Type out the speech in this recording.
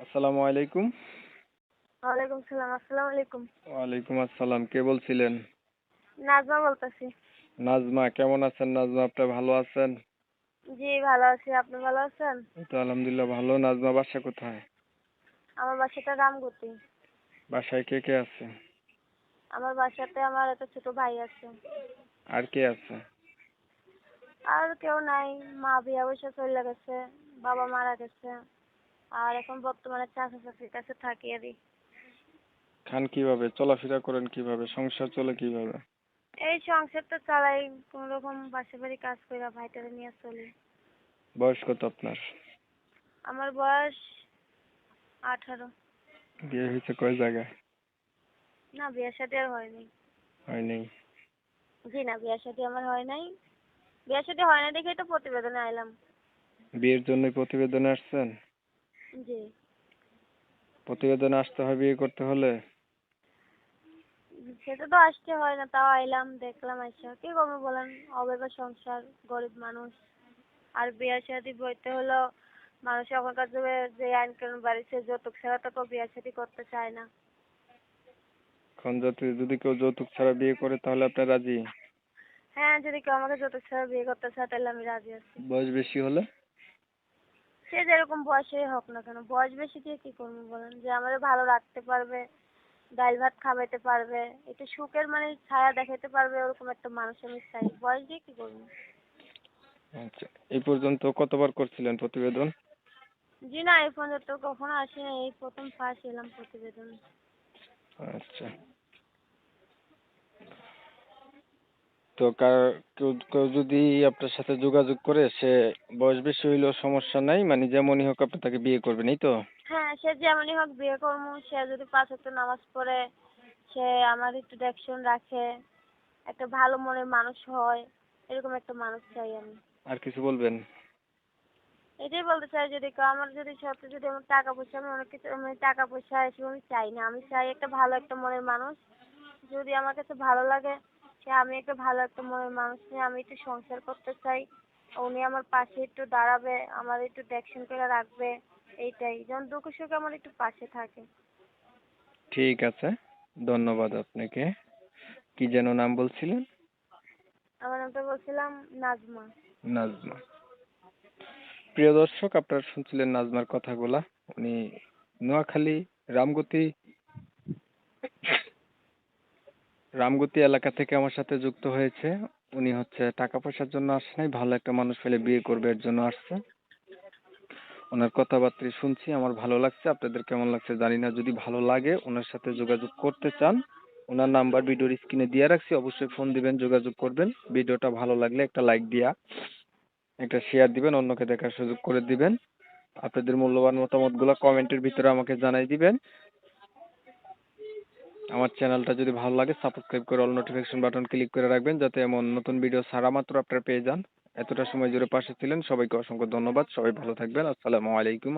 আসসালামু আলাইকুম। ওয়ালাইকুম সালাম আসসালামু আলাইকুম। ওয়ালাইকুম আসসালাম কে বলছিলেন? নাজমা বলতেছি। নাজমা কেমন আছেন নাজমা? আপনি ভালো আছেন? জি ভালো আছি। আপনি ভালো আছেন? তো আলহামদুলিল্লাহ ভালো। নাজমা বাসা কোথায়? আমার বাসাটা রামগতি। বাসায় কে কে আছে? আমার বাসাতে আমার একটা ছোট ভাই আছে। আর কে আছে? আর কেউ নাই। মা বিয়া বসে চলে গেছে বাবা মারা গেছে। আর এখন বর্তমানে চাচা চাচির কাছে থাকি আরই খান কীভাবে? চলাফেরা করেন কীভাবে? সংসার চলে কীভাবে? এই সংসারটা চালাই কোন রকম বাসা বাড়ি কাজ করে ভাইটারে নিয়ে চলি। বয়স কত আপনার? আমার বয়স আঠারো। বিয়ে হয়েছে কয় জায়গায়? না বিয়ে শাদী আর হয়নি হয়নি জি না বিয়ে শাদী আমার হয় নাই। বিয়ে শাদী হয় না দেখেই তো প্রতিবেদনে আইলাম। বিয়ের জন্য প্রতিবেদনে আসছেন? জি। প্রতিবেদনে আসতে হয় বিয়ে করতে হলে? সেটা তো আসতে হয় না তাও আইলাম দেখলাম আইসা। কি করব বলেন? অবৈধ সংসার গরিব মানুষ। আর বিয়ে শাদী বইতে হলো মানুষ এখনকার যুগে যে আইন কানুন বাড়িছে যৌতুক ছাড়া তো কেউ বিয়ে শাদী করতে চায় না। এখন যদি যদি কেউ যৌতুক ছাড়া বিয়ে করে তাহলে আপনি রাজি? হ্যাঁ যদি কেউ আমাকে যৌতুক ছাড়া বিয়ে করতে চায় তাহলে আমি রাজি আছি। বয়স বেশি হলে? সে যেরকম বয়সেই হোক না কেন বয়স বেশি দিয়ে কি করব বলেন? যে আমাদের ভালো রাখতে পারবে ডাল ভাত খাওয়াইতে পারবে একটু সুখের মানে ছায়া দেখাতে পারবে ওরকম একটা মানুষ আমি চাই বয়স দিয়ে কি করব? আচ্ছা এই পর্যন্ত কতবার করছিলেন প্রতিবেদন? জি না এই পর্যন্ত কখনো আসিনি এই প্রথম ফার্স্ট এলাম প্রতিবেদন। আচ্ছা। তো কার কেউ কেউ যদি আপনার সাথে যোগাযোগ করে সে বয়স বেশি হইলেও সমস্যা নাই মানে যেমনই হোক আপনি তাকে বিয়ে করবেন এই তো? হ্যাঁ সে যেমনই হোক বিয়ে করব সে যদি পাঁচ ওয়াক্ত নামাজ পড়ে সে আমার একটু দেখশন রাখে একটা ভালো মনের মানুষ হয় এরকম একটা মানুষ চাই আমি। আর কিছু বলবেন? এটাই বলতে চাই যদি আমার যদি সত্যি যদি আমার টাকা পয়সা আমি অনেক কিছু আমি টাকা পয়সা এসব আমি চাই না আমি চাই একটা ভালো একটা মনের মানুষ। যদি আমার কাছে ভালো লাগে সে আমি একটা ভালো একটা মনের মানুষ নিয়ে আমি একটু সংসার করতে চাই। উনি আমার পাশে একটু দাঁড়াবে আমার একটু দেখশন করে রাখবে এইটাই। যেমন দুঃখ সুখে আমার একটু পাশে থাকে। ঠিক আছে। ধন্যবাদ আপনাকে। কি যেন নাম বলছিলেন? আমার নামটা বলছিলাম নাজমা। নাজমা। প্রিয় দর্শক আপনারা শুনছিলেন নাজমার কথাগুলা। উনি নোয়াখালী রামগতি রামগতি এলাকা থেকে আমার সাথে যুক্ত হয়েছে। উনি হচ্ছে টাকা পয়সার জন্য আসছে নাই, ভালো একটা মানুষ পেলে বিয়ে করবে, এর জন্য আসছে। ওনার কথাবার্তা শুনছি, আমার ভালো লাগছে, আপনাদের কেমন লাগছে জানি না, যদি ভালো লাগে ওনার সাথে যোগাযোগ করতে চান, ওনার নাম্বার ভিডিওর স্ক্রিনে দিয়ে রাখছি, অবশ্যই ফোন দিবেন, যোগাযোগ করবেন। ভিডিওটা ভালো লাগলে একটা লাইক দিয়া, একটা শেয়ার দিবেন, অন্যকে দেখার সুযোগ করে দিবেন। আপনাদের মূল্যবান মতামতগুলো কমেন্টের ভিতরে আমাকে জানাই দিবেন। আমার চ্যানেলটা যদি ভালো লাগে সাবস্ক্রাইব করে অল নোটিফিকেশন বাটন ক্লিক করে রাখবেন, যাতে এমন নতুন ভিডিও ছাড়া মাত্র আপনারা পেয়ে যান। এতটা সময় জুড়ে পাশে ছিলেন, সবাইকে অসংখ্য ধন্যবাদ। সবাই ভালো থাকবেন। আসসালামু আলাইকুম